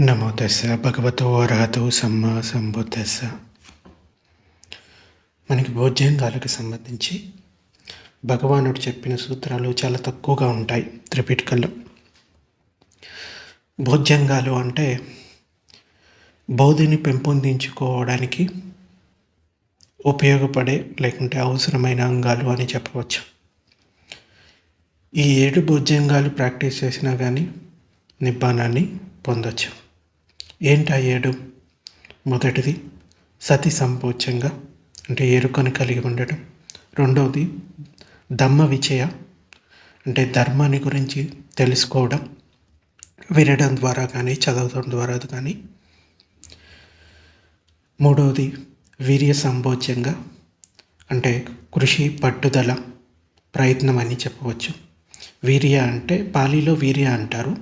నమో తెస్స. భగవతో అర్హతో సమ్మ సంబుద్ధస్స. మనకి భోజ్యాంగాలకు సంబంధించి భగవానుడు చెప్పిన సూత్రాలు చాలా తక్కువగా ఉంటాయి త్రిపిటికల్లో భోజ్యాంగాలు అంటే బౌద్ధిని పెంపొందించుకోవడానికి ఉపయోగపడే లేకుంటే అవసరమైన అంగాలు అని చెప్పవచ్చు. ఈ ఏడు భోజ్యాంగాలు ప్రాక్టీస్ చేసినా కానీ నిబ్బానాన్ని పొందొచ్చు. ఏంటా ఏడు? మొదటిది సతి సంపోచంగా అంటే ఎరుకను కలిగి ఉండడం రెండవది దమ్మ విచయ అంటే ధర్మాన్ని గురించి తెలుసుకోవడం. వినడం ద్వారా కానీ చదవడం ద్వారా కానీ. మూడవది వీర్య సంభోజ్యంగా అంటే కృషి పట్టుదల ప్రయత్నం అని చెప్పవచ్చు. వీర్య అంటే పాలీలో వీర్య అంటారు.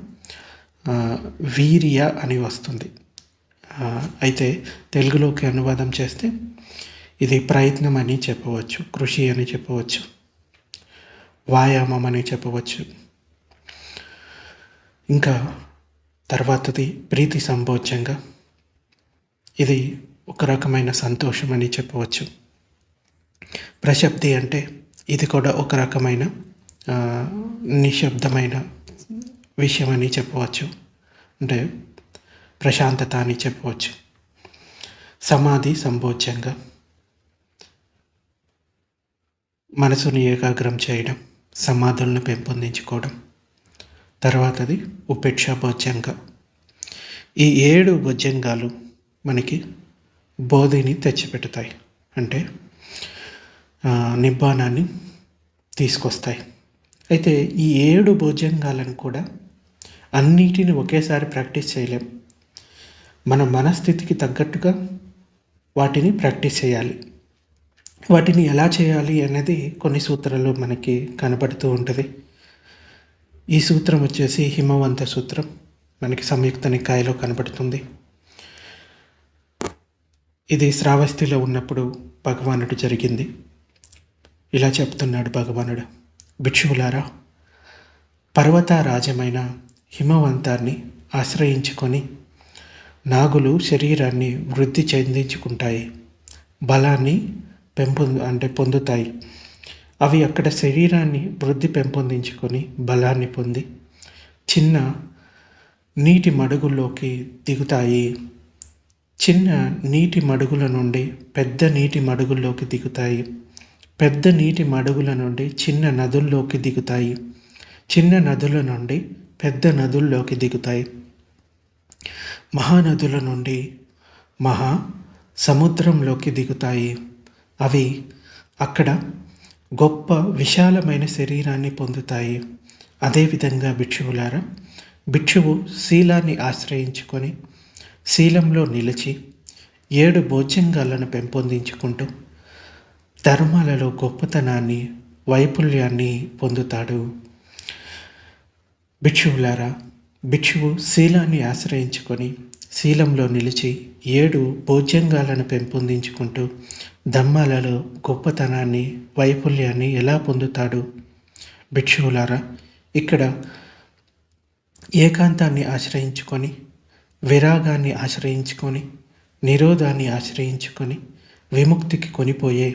వీర్య అని వస్తుంది. అయితే తెలుగులోకి అనువాదం చేస్తే ఇది ప్రయత్నం అని చెప్పవచ్చు కృషి అని చెప్పవచ్చు వ్యాయామం అని చెప్పవచ్చు. ఇంకా తర్వాతది ప్రీతి సంభోజ్యంగా ఇది ఒక రకమైన సంతోషం అని చెప్పవచ్చు. ప్రశబ్ది అంటే ఇది కూడా ఒక రకమైన నిశ్శబ్దమైన విషయం అని చెప్పవచ్చు. అంటే ప్రశాంతత అని చెప్పవచ్చు. సమాధి సంభోజ్యంగా మనసుని ఏకాగ్రం చేయడం సమాధులను పెంపొందించుకోవడం. తర్వాతది ఉపేక్ష భోజ్యంగా ఈ ఏడు భోజ్యంగాలు మనకి బోధిని తెచ్చిపెడతాయి. అంటే నిబ్బానాన్ని తీసుకొస్తాయి. అయితే ఈ ఏడు భోజ్యంగాలను కూడా అన్నిటిని ఒకేసారి ప్రాక్టీస్ చేయలేం. మన మనస్థితికి తగ్గట్టుగా వాటిని ప్రాక్టీస్ చేయాలి. వాటిని ఎలా చేయాలి అనేది కొన్ని సూత్రాలు మనకి కనబడుతూ ఉంటుంది. ఈ సూత్రం వచ్చేసి హిమవంత సూత్రం. మనకి సంయుక్త నికాయలో కనబడుతుంది. ఇది శ్రావస్తిలో ఉన్నప్పుడు భగవానుడు జరిగింది. ఇలా చెప్తున్నాడు భగవానుడు. భిక్షువులారా పర్వతారాజమైన హిమవంతాన్ని ఆశ్రయించుకొని నాగులు శరీరాన్ని వృద్ధి చెందించుకుంటాయి. బలాన్ని పెంపొ అంటే పొందుతాయి. అవి అక్కడ శరీరాన్ని వృద్ధి పెంపొందించుకొని బలాన్ని పొంది చిన్న నీటి మడుగుల్లోకి దిగుతాయి. చిన్న నీటి మడుగుల నుండి పెద్ద నీటి మడుగుల్లోకి దిగుతాయి. పెద్ద నీటి మడుగుల నుండి చిన్న నదుల్లోకి దిగుతాయి. చిన్న నదుల నుండి పెద్ద నదుల్లోకి దిగుతాయి. మహానదుల నుండి మహా సముద్రంలోకి దిగుతాయి. అవి అక్కడ గొప్ప విశాలమైన శరీరాన్ని పొందుతాయి. అదేవిధంగా భిక్షువులారా భిక్షువు శీలాన్ని ఆశ్రయించుకొని శీలంలో నిలిచి ఏడు భోజ్యంగాలను పెంపొందించుకుంటూ ధర్మాలలో గొప్పతనాన్ని వైపుల్యాన్ని పొందుతాడు. భిక్షువులారా భిక్షువు శీలాన్ని ఆశ్రయించుకొని శీలంలో నిలిచి ఏడు భోజ్యంగాలను పెంపొందించుకుంటూ ధమ్మాలలో గొప్పతనాన్ని వైఫల్యాన్ని ఎలా పొందుతాడు? భిక్షువులారా ఇక్కడ ఏకాంతాన్ని ఆశ్రయించుకొని విరాగాన్ని ఆశ్రయించుకొని నిరోధాన్ని ఆశ్రయించుకొని విముక్తికి కొనిపోయే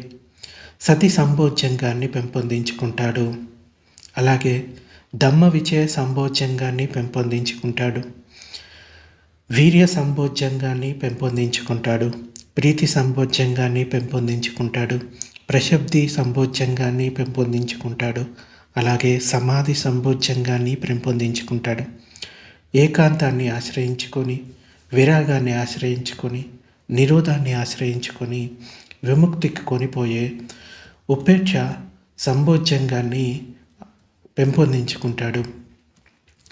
సతి సంభోజ్యంగాన్ని పెంపొందించుకుంటాడు. అలాగే దమ్మ విజయ సంభోజ్యంగాన్ని పెంపొందించుకుంటాడు. వీర్య సంభోజ్యంగాన్ని పెంపొందించుకుంటాడు. ప్రీతి సంభోజ్యంగాన్ని పెంపొందించుకుంటాడు. ప్రశబ్ది సంభోజ్యంగాన్ని పెంపొందించుకుంటాడు. అలాగే సమాధి సంభోజ్యంగాన్ని పెంపొందించుకుంటాడు. ఏకాంతాన్ని ఆశ్రయించుకొని విరాగాన్ని ఆశ్రయించుకొని నిరోధాన్ని ఆశ్రయించుకొని విముక్తికి కొనిపోయే ఉపేక్ష సంభోజ్యంగాన్ని పెంపొందించుకుంటాడు.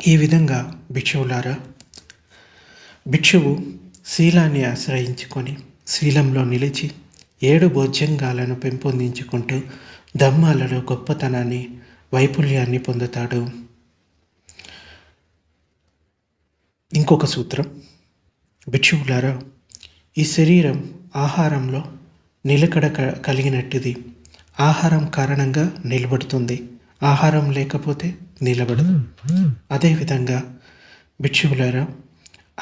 ఈ విధంగా భిక్షువులారా భిక్షువు శీలాన్ని ఆశ్రయించుకొని శీలంలో నిలిచి ఏడు భోజ్యంగాలను పెంపొందించుకుంటూ ధమ్మాలలో గొప్పతనాన్ని వైపుల్యాన్ని పొందుతాడు. ఇంకొక సూత్రం భిక్షువులారా ఈ శరీరం ఆహారంలో నిలకడ క- కలిగినట్టుది. ఆహారం కారణంగా నిలబడుతుంది. ఆహారం లేకపోతే నిలబడదు. అదేవిధంగా భిక్షువులారా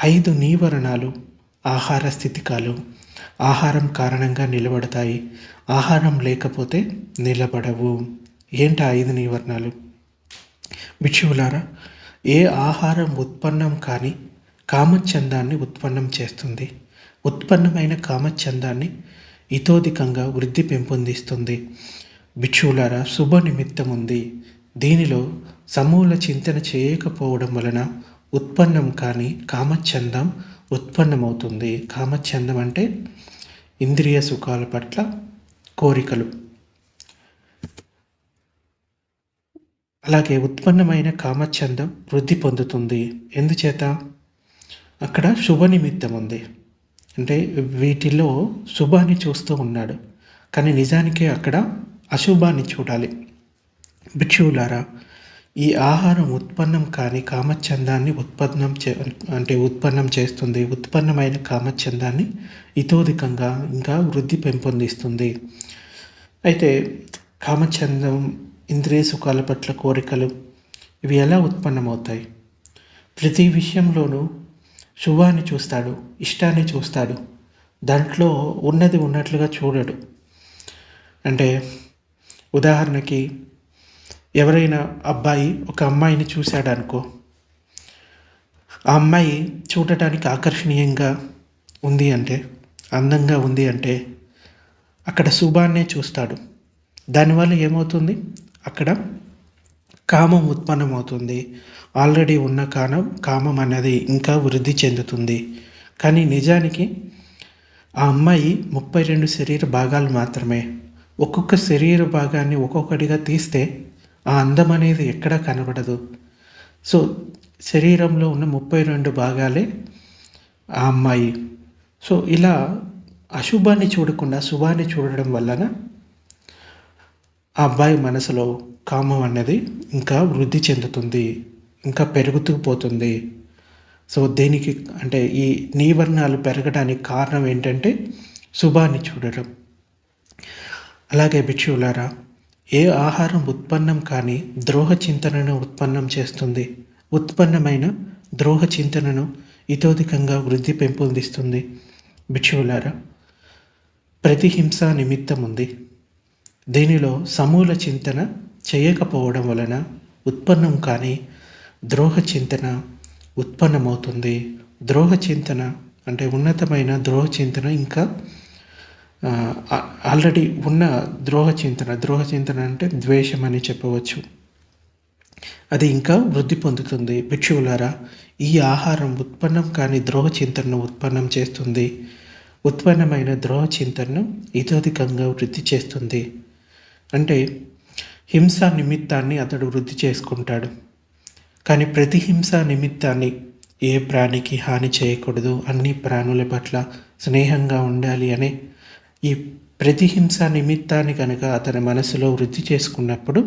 ఐదు నీవరణాలు ఆహార స్థితికాలు ఆహారం కారణంగా నిలబడతాయి. ఆహారం లేకపోతే నిలబడవు. ఏంటి ఐదు నీవరణాలు? భిక్షువులారా ఏ ఆహారం ఉత్పన్నం కానీ కామచందాన్ని ఉత్పన్నం చేస్తుంది? ఉత్పన్నమైన కామచందాన్ని ఇతోధికంగా వృద్ధి పెంపొందిస్తుంది. భిక్షువులారా శుభ నిమిత్తం ఉంది. దీనిలో సమూల చింతన చేయకపోవడం వలన ఉత్పన్నం కానీ కామచందం ఉత్పన్నమవుతుంది. కామచందం అంటే ఇంద్రియ సుఖాల పట్ల కోరికలు. అలాగే ఉత్పన్నమైన కామచందం వృద్ధి పొందుతుంది. ఎందుచేత? అక్కడ శుభ నిమిత్తం ఉంది. అంటే వీటిలో శుభాన్ని చూస్తూ ఉన్నాడు. కానీ నిజానికి అక్కడ అశుభాన్ని చూడాలి. భిక్షువులారా ఈ ఆహారం ఉత్పన్నం కాని కామచందాన్ని ఉత్పన్నం చే అంటే ఉత్పన్నం చేస్తుంది. ఉత్పన్నమైన కామచందాన్ని ఇతోధికంగా ఇంకా వృద్ధి పెంపొందిస్తుంది. అయితే కామచందం ఇంద్రియ సుఖాల పట్ల కోరికలు ఇవి ఎలా ఉత్పన్నమవుతాయి? ప్రతి విషయంలోనూ శుభాన్ని చూస్తాడు ఇష్టాన్ని చూస్తాడు. దాంట్లో ఉన్నది ఉన్నట్లుగా చూడడు. అంటే ఉదాహరణకి ఎవరైనా అబ్బాయి ఒక అమ్మాయిని చూశాడు అనుకో ఆ అమ్మాయి చూడటానికి ఆకర్షణీయంగా ఉంది అంటే అందంగా ఉంది అంటే అక్కడ శుభాన్నే చూస్తాడు. దానివల్ల ఏమవుతుంది? అక్కడ కామం ఉత్పన్నమవుతుంది. ఆల్రెడీ ఉన్న కానం కామం అనేది ఇంకా వృద్ధి చెందుతుంది. కానీ నిజానికి ఆ అమ్మాయి ముప్పై రెండు శరీర భాగాలు మాత్రమే. ఒక్కొక్క శరీర భాగాన్ని ఒక్కొక్కటిగా తీస్తే ఆ అందం అనేది ఎక్కడా కనబడదు. సో శరీరంలో ఉన్న ముప్పై రెండు భాగాలే ఆ అమ్మాయి. సో ఇలా అశుభాన్ని చూడకుండా శుభాన్ని చూడడం వలన ఆ అబ్బాయి మనసులో కామం అనేది ఇంకా వృద్ధి చెందుతుంది ఇంకా పెరుగుతూ పోతుంది. సో దేనికి అంటే ఈ నీవర్ణాలు పెరగడానికి కారణం ఏంటంటే శుభాన్ని చూడడం. అలాగే భిక్షువులారా ఏ ఆహారం ఉత్పన్నం కానీ ద్రోహ చింతనను ఉత్పన్నం చేస్తుంది? ఉత్పన్నమైన ద్రోహ చింతనను ఇతోధికంగా వృద్ధి పెంపొందిస్తుంది. భిక్షువులారా ప్రతిహింస నిమిత్తం ఉంది దీనిలో సమూల చింతన చేయకపోవడం వలన ఉత్పన్నం కానీ ద్రోహ చింతన ఉత్పన్నమవుతుంది. ద్రోహ చింతన అంటే ఉన్నతమైన ద్రోహ చింతన ఇంకా ఆల్రెడీ ఉన్న ద్రోహ చింతన. ద్రోహ చింతన అంటే ద్వేషం అని చెప్పవచ్చు. అది ఇంకా వృద్ధి పొందుతుంది. భిక్షువులారా ఈ ఆహారం ఉత్పన్నం కాని ద్రోహ చింతనను ఉత్పన్నం చేస్తుంది. ఉత్పన్నమైన ద్రోహ చింతనను ఇతోధికంగా వృద్ధి చేస్తుంది. అంటే హింస నిమిత్తాన్ని అతడు వృద్ధి చేసుకుంటాడు. కానీ ప్రతి హింస నిమిత్తాన్ని ఏ ప్రాణికి హాని చేయకూడదు. అన్ని ప్రాణుల పట్ల స్నేహంగా ఉండాలి అనే ఈ ప్రతిహింస నిమిత్తాన్ని కనుక అతని మనసులో వృద్ధి చేసుకున్నప్పుడు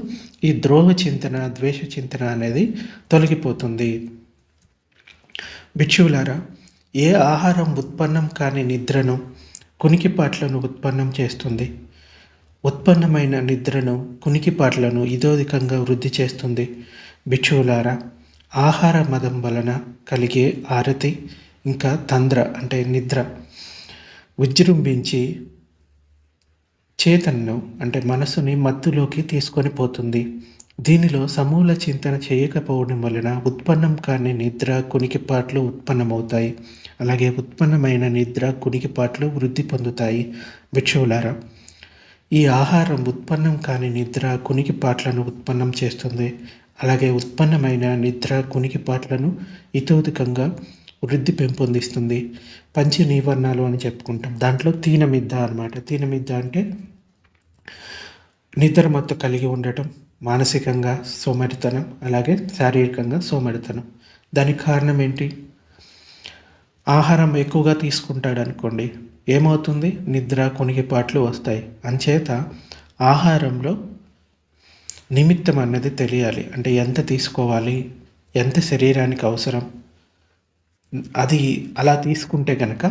ఈ ద్రోహ చింతన ద్వేష చింతన అనేది తొలగిపోతుంది. భిక్షువులారా ఏ ఆహారం ఉత్పన్నం కాని నిద్రను కునికిపాట్లను ఉత్పన్నం చేస్తుంది? ఉత్పన్నమైన నిద్రను కునికిపాట్లను ఇదోధికంగా వృద్ధి చేస్తుంది. భిక్షువులారా ఆహార మదం వలన కలిగే ఆరతి ఇంకా తంద్ర అంటే నిద్ర విజృంభించి చేతన్ను అంటే మనసుని మత్తులోకి తీసుకొని పోతుంది. దీనిలో సమూల చింతన చేయకపోవడం వలన ఉత్పన్నం కాని నిద్ర కునికిపాట్లు ఉత్పన్నమవుతాయి. అలాగే ఉత్పన్నమైన నిద్ర కునికిపాట్లు వృద్ధి పొందుతాయి. భిక్షువులారా ఈ ఆహారం ఉత్పన్నం కాని నిద్ర కునికిపాట్లను ఉత్పన్నం చేస్తుంది. అలాగే ఉత్పన్నమైన నిద్ర కునికిపాట్లను ఇతోధికంగా వృద్ధి పెంపొందిస్తుంది. పంచ నివర్ణాలు అని చెప్పుకుంటాం. దాంట్లో తీనమిద్ద అనమాట తీనమిద్ద అంటే నిద్రమత్తు కలిగి ఉండటం మానసికంగా సోమరితనం అలాగే శారీరకంగా సోమరితనం. దానికి కారణం ఏంటి? ఆహారం ఎక్కువగా తీసుకుంటాడు అనుకోండి ఏమవుతుంది? నిద్ర కొనిగిపాట్లు వస్తాయి. అంచేత ఆహారంలో నిమిత్తం అన్నది తెలియాలి. అంటే ఎంత తీసుకోవాలి? ఎంత శరీరానికి అవసరం? అది అలా తీసుకుంటే కనుక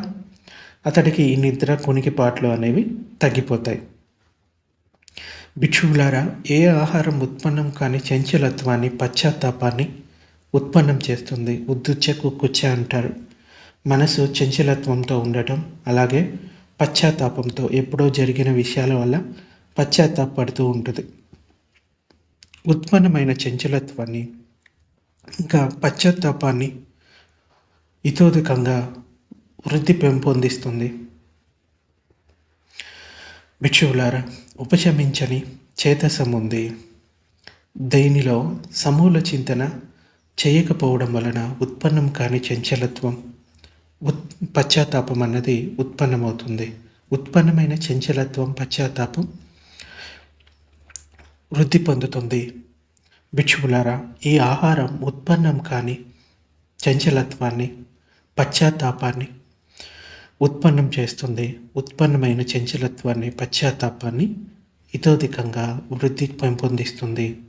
అతడికి ఈ నిద్ర కొనికిపాట్లు అనేవి తగ్గిపోతాయి. భిక్షువులారా ఏ ఆహారం ఉత్పన్నం కాని చంచలత్వాన్ని పశ్చాత్తాపాన్ని ఉత్పన్నం చేస్తుంది? ఉద్దుచ్చ కుక్కుచ్చ అంటారు. మనసు చంచలత్వంతో ఉండటం అలాగే పశ్చాత్తాపంతో ఎప్పుడో జరిగిన విషయాల వల్ల పశ్చాత్తాపడుతూ ఉంటుంది. ఉత్పన్నమైన చంచలత్వాన్ని ఇంకా పశ్చాత్తాపాన్ని ఇతోధికంగా వృద్ధి పెంపొందిస్తుంది. భిక్షువులారా ఉపశమించని చేతసముంది. ఉంది దీనిలో సమూల చింతన చేయకపోవడం వలన ఉత్పన్నం కాని చంచలత్వం ఉత్ పశ్చాత్తాపం అన్నది ఉత్పన్నమవుతుంది. ఉత్పన్నమైన చంచలత్వం పశ్చాత్తాపం వృద్ధి పొందుతుంది. భిక్షువులారా ఈ ఆహారం ఉత్పన్నం కాని చంచలత్వాన్ని పశ్చాత్తాపాన్ని ఉత్పన్నం చేస్తుంది. ఉత్పన్నమైన చంచలత్వాన్ని పశ్చాత్తాపాన్ని ఇతోధికంగా వృద్ధి పెంపొందిస్తుంది.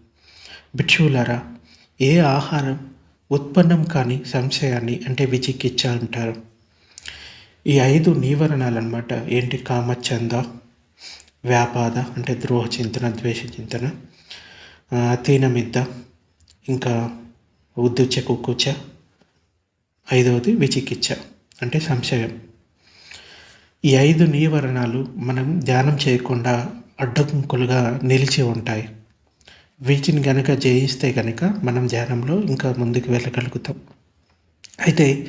భిక్షువులారా ఏ ఆహారం ఉత్పన్నం కాని సంశయాన్ని అంటే విచికిత్స అంటారు ఈ ఐదు నీవరణాలు అనమాట ఏంటి? కామచంద వ్యాపాద అంటే ద్రోహ చింతన ద్వేష చింతన తీనమిద్ద ఇంకా ఉద్దుచ కుక్కుచ ఐదవది విచికిత్స అంటే సంశయం. ఈ ఐదు నీవరణాలు మనం ధ్యానం చేయకుండా అడ్డంకులుగా నిలిచి ఉంటాయి. వీటిని గనక జయిస్తే కనుక మనం ధ్యానంలో ఇంకా ముందుకు వెళ్ళగలుగుతాం. అయితే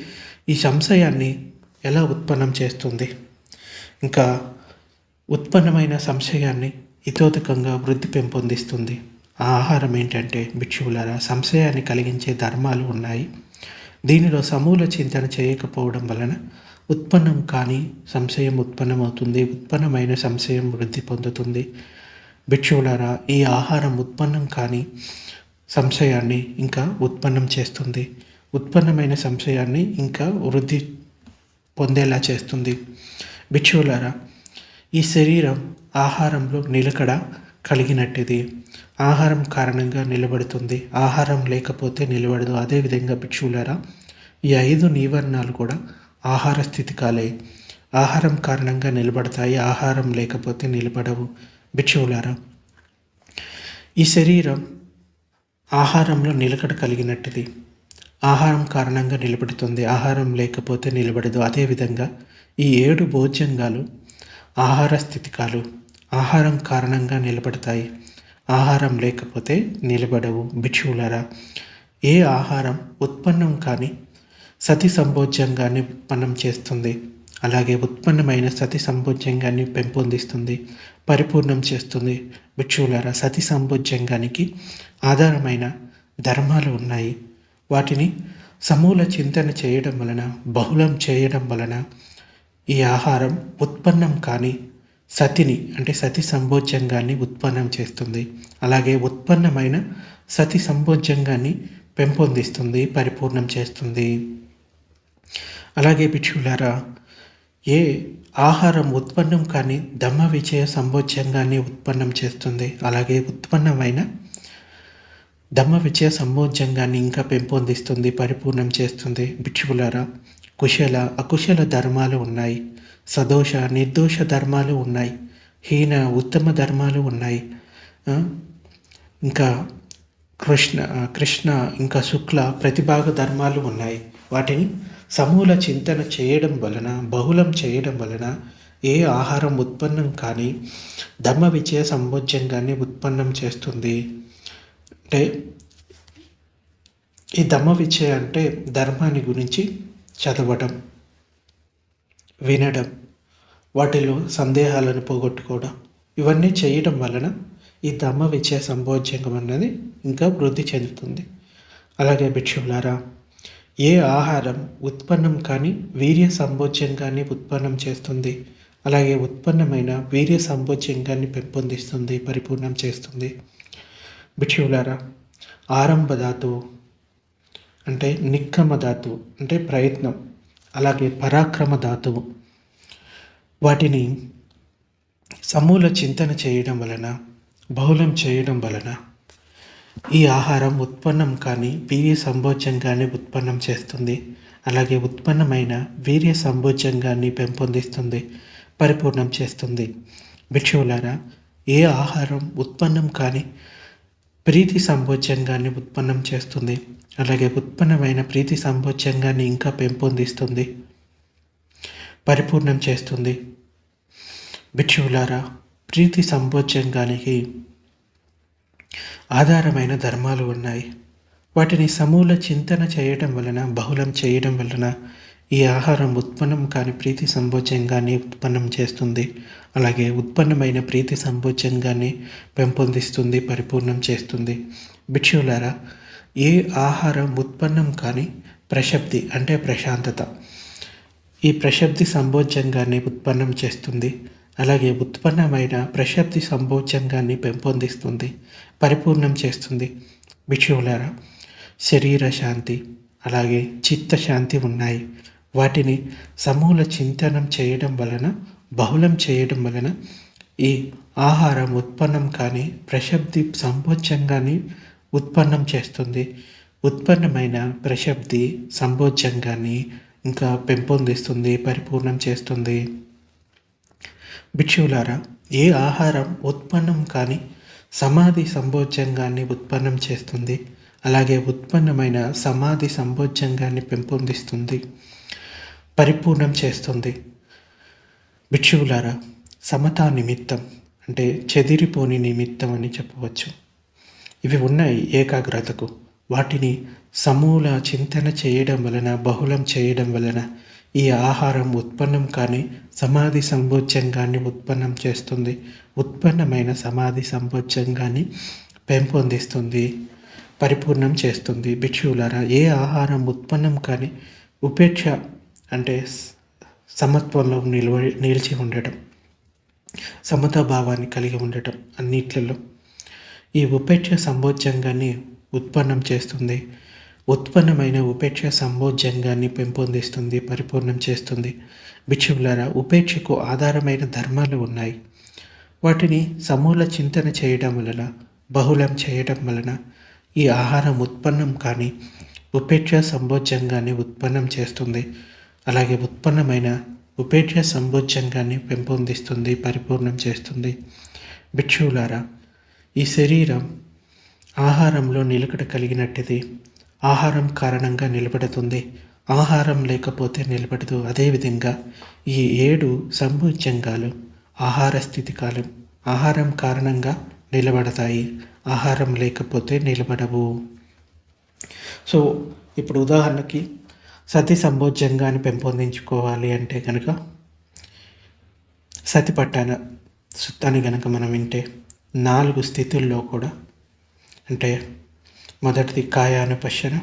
ఈ సంశయాన్ని ఎలా ఉత్పన్నం చేస్తుంది? ఇంకా ఉత్పన్నమైన సంశయాన్ని ఇతోధికంగా వృద్ధి పెంపొందిస్తుంది. ఆ ఆహారం ఏంటంటే భిక్షువులారా సంశయాన్ని కలిగించే ధర్మాలు ఉన్నాయి. దీనిలో సమూల చింతన చేయకపోవడం వలన ఉత్పన్నం కానీ సంశయం ఉత్పన్నమవుతుంది ఉత్పన్నమైన సంశయం వృద్ధి పొందుతుంది. భిక్షువులారా ఈ ఆహారం ఉత్పన్నం కానీ సంశయాన్ని ఇంకా ఉత్పన్నం చేస్తుంది. ఉత్పన్నమైన సంశయాన్ని ఇంకా వృద్ధి పొందేలా చేస్తుంది. భిక్షువులారా ఈ శరీరం ఆహారంలో నిలకడ కలిగినట్టిది. ఆహారం కారణంగా నిలబడుతుంది. ఆహారం లేకపోతే నిలబడదు. అదేవిధంగా భిక్షువులారా ఈ ఐదు నీవర్ణాలు కూడా ఆహార స్థితికాలే ఆహారం కారణంగా నిలబడతాయి ఆహారం లేకపోతే నిలబడవు. భిక్షువులారా ఈ శరీరం ఆహారంలో నిలకడ కలిగినట్టుది. ఆహారం కారణంగా నిలబడుతుంది ఆహారం లేకపోతే నిలబడదు. అదేవిధంగా ఈ ఏడు భోజ్యంగాలు ఆహార స్థితికాలు ఆహారం కారణంగా నిలబడతాయి ఆహారం లేకపోతే నిలబడవు. భిక్షువులరా ఏ ఆహారం ఉత్పన్నం కానీ సతి సంభోజ్యంగాన్ని ఉత్పన్నం చేస్తుంది. అలాగే ఉత్పన్నమైన సతి సంభోజ్యంగాన్ని పెంపొందిస్తుంది. పరిపూర్ణం చేస్తుంది. భిక్షువులారా సతి సంభోజ్యంగానికి ఆధారమైన ధర్మాలు ఉన్నాయి. వాటిని సమూల చింతన చేయడం వలన బహుళం చేయడం వలన ఈ ఆహారం ఉత్పన్నం కానీ సతిని అంటే సతి సంభోజ్యంగాన్ని ఉత్పన్నం చేస్తుంది. అలాగే ఉత్పన్నమైన సతి సంభోజ్యంగాన్ని పెంపొందిస్తుంది పరిపూర్ణం చేస్తుంది. అలాగే భిక్షులారా ఏ ఆహారం ఉత్పన్నం కానీ దమ్మ విజయ సంభోజ్యంగాన్ని ఉత్పన్నం చేస్తుంది. అలాగే ఉత్పన్నమైన దమ్మ విజయ సంభోజ్యంగాన్ని ఇంకా పెంపొందిస్తుంది పరిపూర్ణం చేస్తుంది. భిక్షువులారా కుశల అకుశల ధర్మాలు ఉన్నాయి. సదోష నిర్దోష ధర్మాలు ఉన్నాయి. హీన ఉత్తమ ధర్మాలు ఉన్నాయి. ఇంకా కృష్ణ కృష్ణ ఇంకా శుక్ల ప్రతిభాగ ధర్మాలు ఉన్నాయి. వాటిని సమూల చింతన చేయడం వలన బహుళం చేయడం వలన ఏ ఆహారం ఉత్పన్నం కానీ ధర్మ విజయ సంభోజ్యంగాన్ని ఉత్పన్నం చేస్తుంది. అంటే ఈ ధమ్మ విజయ అంటే ధర్మాన్ని గురించి చదవడం వినడం వాటిలో సందేహాలను పోగొట్టుకోవడం ఇవన్నీ చేయడం వలన ఈ ధమ్మ విజయ సంభోజ్యంగం అన్నది ఇంకా వృద్ధి చెందుతుంది. అలాగే భిక్షువులారా ఏ ఆహారం ఉత్పన్నం కానీ వీర్య సంభోజ్యంగాన్ని ఉత్పన్నం చేస్తుంది? అలాగే ఉత్పన్నమైన వీర్య సంభోజ్యంగాన్ని పెంపొందిస్తుంది పరిపూర్ణం చేస్తుంది. భిక్షువులారా ఆరంభ ధాతువు అంటే నిక్కమ ధాతువు అంటే ప్రయత్నం అలాగే పరాక్రమ ధాతువు. వాటిని సమూల చింతన చేయడం వలన బహుళం చేయడం వలన ఈ ఆహారం ఉత్పన్నం కానీ వీర్య సంభోజ్యంగాన్ని ఉత్పన్నం చేస్తుంది. అలాగే ఉత్పన్నమైన వీర్య సంభోజ్యంగాన్ని పెంపొందిస్తుంది పరిపూర్ణం చేస్తుంది. భిక్షువులారా ఏ ఆహారం ఉత్పన్నం కానీ ప్రీతి సంభోజ్యంగాన్ని ఉత్పన్నం చేస్తుంది. అలాగే ఉత్పన్నమైన ప్రీతి సంభోజ్యంగాన్ని ఇంకా పెంపొందిస్తుంది పరిపూర్ణం చేస్తుంది. భిక్షువులారా ప్రీతి సంబోధ్యంగానికి ఆధారమైన ధర్మాలు ఉన్నాయి. వాటిని సమూల చింతన చేయడం వలన బహుళం చేయడం వలన ఈ ఆహారం ఉత్పన్నం కాని ప్రీతి సంభోజ్యంగాన్ని ఉత్పన్నం చేస్తుంది. అలాగే ఉత్పన్నమైన ప్రీతి సంభోజ్యంగాన్ని పెంపొందిస్తుంది పరిపూర్ణం చేస్తుంది. భిక్షులారా ఏ ఆహారం ఉత్పన్నం కాని ప్రశబ్ది అంటే ప్రశాంతత. ఈ ప్రశబ్ది సంభోజ్యంగాన్ని ఉత్పన్నం చేస్తుంది. అలాగే ఉత్పన్నమైన ప్రశబ్ది సంభోజ్యంగాన్ని పెంపొందిస్తుంది. పరిపూర్ణం చేస్తుంది. భిక్షువులారా శరీర శాంతి అలాగే చిత్తశాంతి ఉన్నాయి. వాటిని సమూల చింతనం చేయడం వలన బహుళం చేయడం వలన ఈ ఆహారం ఉత్పన్నం కానీ ప్రశబ్ది సంభోజ్యంగాన్ని ఉత్పన్నం చేస్తుంది. ఉత్పన్నమైన ప్రశబ్ది సంభోజ్యంగాన్ని ఇంకా పెంపొందిస్తుంది పరిపూర్ణం చేస్తుంది. భిక్షువులారా ఏ ఆహారం ఉత్పన్నం కానీ సమాధి సంభోజ్యంగాన్ని ఉత్పన్నం చేస్తుంది. అలాగే ఉత్పన్నమైన సమాధి సంభోజ్యంగాన్ని పెంపొందిస్తుంది. పరిపూర్ణం చేస్తుంది. భిక్షువులారా సమతా నిమిత్తం అంటే చెదిరిపోని నిమిత్తం అని చెప్పవచ్చు. ఇవి ఉన్నాయి ఏకాగ్రతకు. వాటిని సమూల చింతన చేయడం వలన బహుళం చేయడం వలన ఈ ఆహారం ఉత్పన్నం కానీ సమాధి సంభోజ్యంగాన్ని ఉత్పన్నం చేస్తుంది. ఉత్పన్నమైన సమాధి సంభోజ్యంగాన్ని పెంపొందిస్తుంది పరిపూర్ణం చేస్తుంది. భిక్షువులారా ఏ ఆహారం ఉత్పన్నం కానీ ఉపేక్ష అంటే సమత్వంలో నిల్వ నిలిచి ఉండటం సమతా భావాన్ని కలిగి ఉండటం అన్నిట్లలో ఈ ఉపేక్ష సంభోజ్యంగాన్ని ఉత్పన్నం చేస్తుంది. ఉత్పన్నమైన ఉపేక్ష సంబోధ్యంగాన్ని పెంపొందిస్తుంది పరిపూర్ణం చేస్తుంది. భిక్షువులారా ఉపేక్షకు ఆధారమైన ధర్మాలు ఉన్నాయి. వాటిని సమూల చింతన చేయడం వలన బహుళం చేయడం వలన ఈ ఆహారం ఉత్పన్నం కానీ ఉపేక్ష సంబోధ్యంగాన్ని ఉత్పన్నం చేస్తుంది. అలాగే ఉత్పన్నమైన ఉపేక్ష సంబోధ్యంగాన్ని పెంపొందిస్తుంది పరిపూర్ణం చేస్తుంది. భిక్షువులారా ఈ శరీరం ఆహారంలో నిలకడ కలిగినట్టిది. ఆహారం కారణంగా నిలబడుతుంది. ఆహారం లేకపోతే నిలబడదు. అదేవిధంగా ఈ ఏడు సంభోజ్యంగాలు ఆహార స్థితి కాలం ఆహారం కారణంగా నిలబడతాయి. ఆహారం లేకపోతే నిలబడవు. సో ఇప్పుడు ఉదాహరణకి సతి సంభోజ్యంగాన్ని పెంపొందించుకోవాలి అంటే కనుక సతి పట్టాన సుత్తాన్ని కనుక మనం వింటే నాలుగు స్థితుల్లో కూడా అంటే మొదటిది కాయానుపశన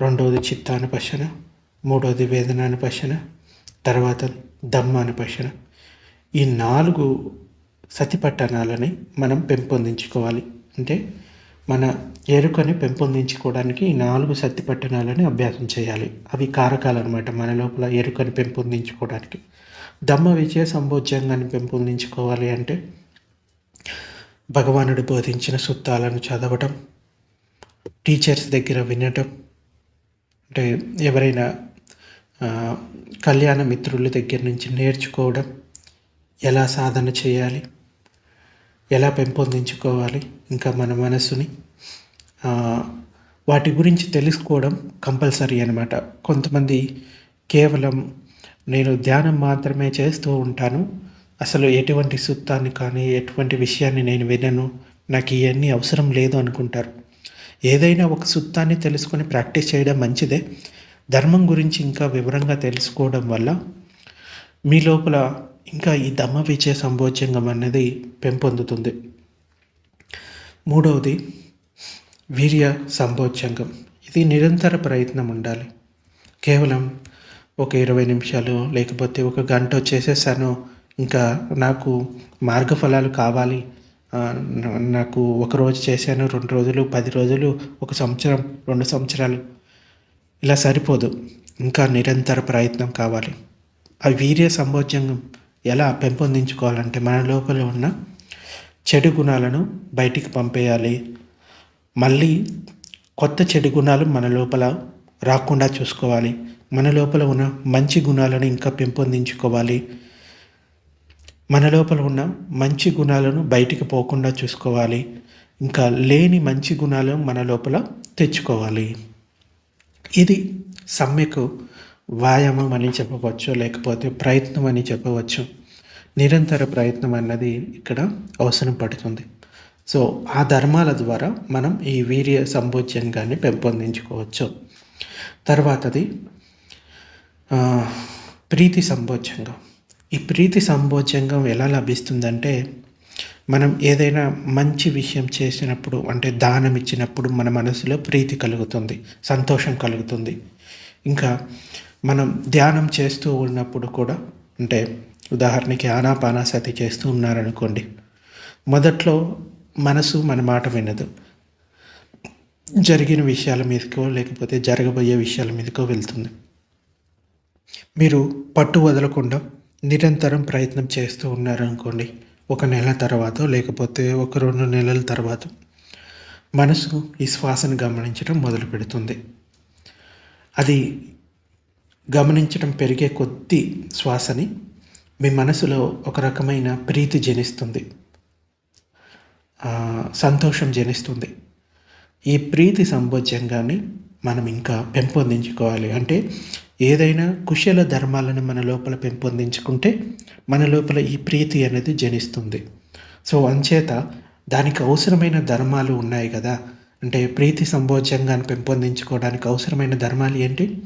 రెండవది చిత్తానుపశన మూడవది వేదనానుపశన తర్వాత దమ్మానుపశన. ఈ నాలుగు సతిపట్టణాలని మనం పెంపొందించుకోవాలి. అంటే మన ఎరుకని పెంపొందించుకోవడానికి ఈ నాలుగు సత్తి పట్టణాలని అభ్యాసం చేయాలి. అవి కారకాలు అనమాట మన లోపల ఎరుకని పెంపొందించుకోవడానికి. దమ్మ విజయ సంభోజ్యంగాన్ని పెంపొందించుకోవాలి అంటే భగవానుడు బోధించిన సుత్తాలను చదవటం టీచర్స్ దగ్గర వినటం అంటే ఎవరైనా కళ్యాణ మిత్రుల దగ్గర నుంచి నేర్చుకోవడం ఎలా సాధన చేయాలి ఎలా పెంపొందించుకోవాలి ఇంకా మన మనసుని వాటి గురించి తెలుసుకోవడం కంపల్సరీ అనమాట కొంతమంది కేవలం నేను ధ్యానం మాత్రమే చేస్తూ ఉంటాను అసలు ఎటువంటి సుత్తాన్ని కానీ ఎటువంటి విషయాన్ని నేను వినను నాకు ఇవన్నీ అవసరం లేదు అనుకుంటారు. ఏదైనా ఒక సుత్తాన్ని తెలుసుకొని ప్రాక్టీస్ చేయడం మంచిదే. ధర్మం గురించి ఇంకా వివరంగా తెలుసుకోవడం వల్ల మీ లోపల ఇంకా ఈ దమ్మ విజయ సంభోజ్యంగం అనేది పెంపొందుతుంది. మూడవది వీర్య సంభోజ్యంగం. ఇది నిరంతర ప్రయత్నం ఉండాలి. కేవలం ఒక ఇరవై నిమిషాలు లేకపోతే ఒక గంట చేసేసాను ఇంకా నాకు మార్గఫలాలు కావాలి నాకు ఒక రోజు చేశాను రెండు రోజులు పది రోజులు ఒక సంవత్సరం రెండు సంవత్సరాలు. ఇలా సరిపోదు. ఇంకా నిరంతర ప్రయత్నం కావాలి. ఆ వీర్య సంభోజ్యంగం ఎలా పెంపొందించుకోవాలంటే మన లోపల ఉన్న చెడు గుణాలను బయటికి పంపేయాలి. మళ్ళీ కొత్త చెడు గుణాలు మన లోపల రాకుండా చూసుకోవాలి. మన లోపల ఉన్న మంచి గుణాలను ఇంకా పెంపొందించుకోవాలి. మన లోపల ఉన్న మంచి గుణాలను బయటికి పోకుండా చూసుకోవాలి. ఇంకా లేని మంచి గుణాలను మన లోపల తెచ్చుకోవాలి. ఇది సమ్మెకు వ్యాయామం అని చెప్పవచ్చు లేకపోతే ప్రయత్నం అని చెప్పవచ్చు. నిరంతర ప్రయత్నం అన్నది ఇక్కడ అవసరం పడుతుంది. సో ఆ ధర్మాల ద్వారా మనం ఈ వీర్య సంభోజ్యంగాన్ని పెంపొందించుకోవచ్చు. తర్వాతది ప్రీతి సంభోజ్యంగా ఈ ప్రీతి సంభోజంగం ఎలా లభిస్తుందంటే మనం ఏదైనా మంచి విషయం చేసినప్పుడు అంటే దానం ఇచ్చినప్పుడు మన మనసులో ప్రీతి కలుగుతుంది సంతోషం కలుగుతుంది. ఇంకా మనం ధ్యానం చేస్తూ ఉన్నప్పుడు కూడా అంటే ఉదాహరణకి ఆనాపానాసతి చేస్తూ ఉన్నారనుకోండి మొదట్లో మనసు మన మాట వినదు. జరిగిన విషయాల మీదకో లేకపోతే జరగబోయే విషయాల మీదకో వెళ్తుంది. మీరు పట్టు వదలకుండా నిరంతరం ప్రయత్నం చేస్తూ ఉన్నారనుకోండి ఒక నెల తర్వాత లేకపోతే ఒక రెండు నెలల తర్వాత మనసు ఈ శ్వాసను గమనించడం మొదలు పెడుతుంది. అది గమనించడం పెరిగే కొద్దీ శ్వాసని మీ మనసులో ఒక రకమైన ప్రీతి జనిస్తుంది. సంతోషం జనిస్తుంది. ఈ ప్రీతి సంభోజ్యంగాన్ని మనం ఇంకా పెంపొందించుకోవాలి. అంటే ఏదైనా కుశల ధర్మాలను మన లోపల పెంపొందించుకుంటే మన లోపల ఈ ప్రీతి అనేది జనిస్తుంది. సో అంచేత దానికి అవసరమైన ధర్మాలు ఉన్నాయి కదా. అంటే ప్రీతి సంభోజ్యంగాన్ని పెంపొందించుకోవడానికి అవసరమైన ధర్మాలు ఏంటి?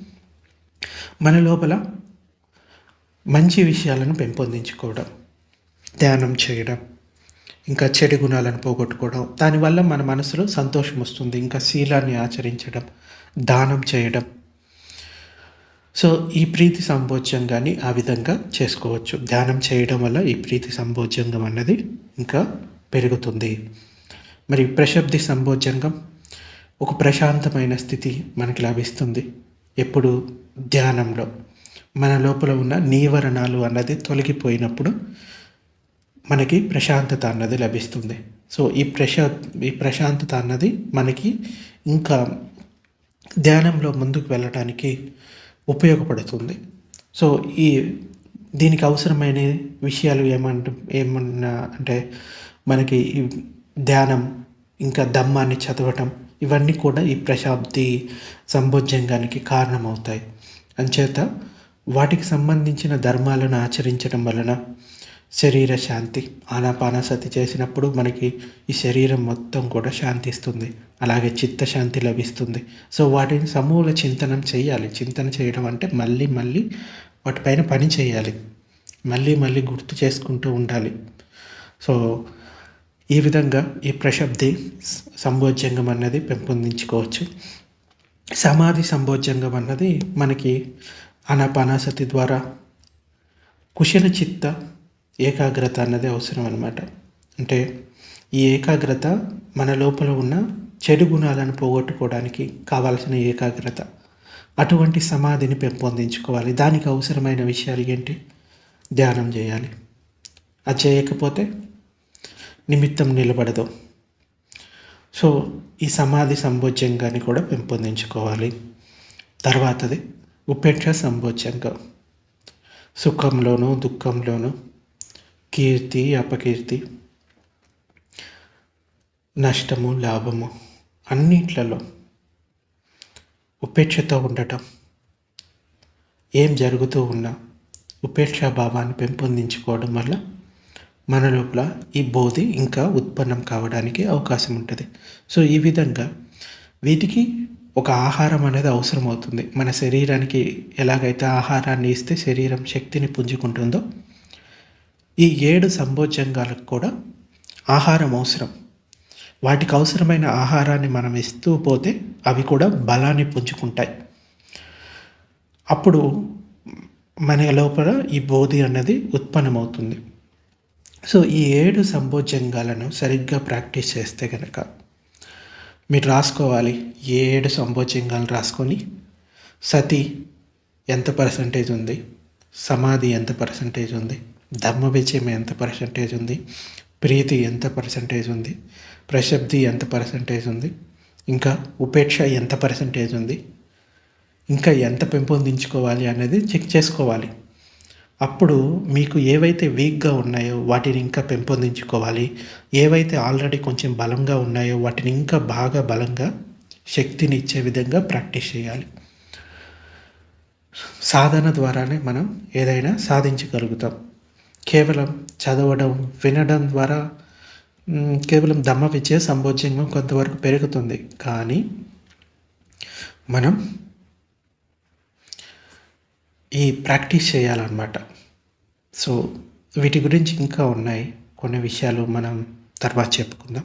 మన లోపల మంచి విషయాలను పెంపొందించుకోవడం ధ్యానం చేయడం ఇంకా చెడు గుణాలను పోగొట్టుకోవడం దానివల్ల మన మనసులో సంతోషం వస్తుంది. ఇంకా శీలాన్ని ఆచరించడం దానం చేయడం సో ఈ ప్రీతి సంభోజ్యంగాన్ని ఆ విధంగా చేసుకోవచ్చు. ధ్యానం చేయడం వల్ల ఈ ప్రీతి సంభోజ్యంగం అన్నది ఇంకా పెరుగుతుంది. మరి ప్రశబ్ది సంభోజ్యంగం ఒక ప్రశాంతమైన స్థితి మనకి లభిస్తుంది. ఎప్పుడు? ధ్యానంలో. మన లోపల ఉన్న నీవరణాలు అన్నది తొలగిపోయినప్పుడు మనకి ప్రశాంతత అన్నది లభిస్తుంది. సో ఈ ప్రశా ఈ ప్రశాంతత అన్నది మనకి ఇంకా ధ్యానంలో ముందుకు వెళ్ళడానికి ఉపయోగపడుతుంది. సో ఈ దీనికి అవసరమైన విషయాలు ఏమంట ఏమన్నా అంటే మనకి ధ్యానం ఇంకా దమ్మాన్ని చదవటం ఇవన్నీ కూడా ఈ ప్రశాబ్ది సంభోజ్యంగానికి కారణమవుతాయి. అంచేత వాటికి సంబంధించిన ధర్మాలను ఆచరించడం వలన శరీర శాంతి ఆనాపానసతి చేసినప్పుడు మనకి ఈ శరీరం మొత్తం కూడా శాంతిస్తుంది. అలాగే చిత్తశాంతి లభిస్తుంది. సో వాటిని సమూల చింతనం చేయాలి. చింతన చేయడం అంటే మళ్ళీ మళ్ళీ వాటిపైన పని చేయాలి. మళ్ళీ మళ్ళీ గుర్తు చేసుకుంటూ ఉండాలి. సో ఈ విధంగా ఈ ప్రశబ్ది సంభోజ్యంగం అన్నది పెంపొందించుకోవచ్చు. సమాధి సంభోజ్యంగం అన్నది మనకి అనాపానాసతి ద్వారా కుశల చిత్త ఏకాగ్రత అన్నది అవసరం అనమాట అంటే ఈ ఏకాగ్రత మన లోపల ఉన్న చెడు గుణాలను పోగొట్టుకోవడానికి కావాల్సిన ఏకాగ్రత. అటువంటి సమాధిని పెంపొందించుకోవాలి. దానికి అవసరమైన విషయాలు ఏంటి? ధ్యానం చేయాలి. అది చేయకపోతే నిమిత్తం నిలబడదు. సో ఈ సమాధి సంభోజ్యంగాన్ని కూడా పెంపొందించుకోవాలి. తర్వాతది ఉపేక్ష సంభోజ్యంగా. సుఖంలోనూ దుఃఖంలోనూ కీర్తి అపకీర్తి నష్టము లాభము అన్నిట్లలో ఉపేక్షతో ఉండటం ఏం జరుగుతూ ఉన్నా ఉపేక్షా భావాన్ని పెంపొందించుకోవడం వల్ల మన లోపల ఈ బోధి ఇంకా ఉత్పన్నం కావడానికి అవకాశం ఉంటుంది. సో ఈ విధంగా వీటికి ఒక ఆహారం అనేది అవసరం అవుతుంది మన శరీరానికి ఎలాగైతే ఆహారాన్ని ఇస్తే శరీరం శక్తిని పుంజుకుంటుందో ఈ ఏడు సంభోజంగాలకు కూడా ఆహారం అవసరం. వాటికి అవసరమైన ఆహారాన్ని మనం ఇస్తూ పోతే అవి కూడా బలాన్ని పుంజుకుంటాయి. అప్పుడు మన లోపల ఈ బోధి అన్నది ఉత్పన్నమవుతుంది. సో ఈ ఏడు సంభోజంగాలను సరిగ్గా ప్రాక్టీస్ చేస్తే కనుక మీరు రాసుకోవాలి. ఏ ఏడు సంభోజంగాలు రాసుకొని సతి ఎంత పర్సంటేజ్ ఉంది? సమాధి ఎంత పర్సంటేజ్ ఉంది? ధర్మ విజయం ఎంత పర్సంటేజ్ ఉంది? ప్రీతి ఎంత పర్సంటేజ్ ఉంది? ప్రశబ్ది ఎంత పర్సంటేజ్ ఉంది? ఇంకా ఉపేక్ష ఎంత పర్సంటేజ్ ఉంది? ఇంకా ఎంత పెంపొందించుకోవాలి అనేది చెక్ చేసుకోవాలి. అప్పుడు మీకు ఏవైతే వీక్గా ఉన్నాయో వాటిని ఇంకా పెంపొందించుకోవాలి. ఏవైతే ఆల్రెడీ కొంచెం బలంగా ఉన్నాయో వాటిని ఇంకా బాగా బలంగా శక్తిని ఇచ్చే విధంగా ప్రాక్టీస్ చేయాలి. సాధన ద్వారానే మనం ఏదైనా సాధించగలుగుతాం. కేవలం చదవడం వినడం ద్వారా కేవలం దమ్మ విద్య సంభోజ్యంగా కొంతవరకు పెరుగుతుంది. కానీ మనం ఈ ప్రాక్టీస్ చేయాలన్నమాట. సో వీటి గురించి ఇంకా ఉన్నాయి. కొన్ని విషయాలు మనం తర్వాత చెప్పుకుందాం.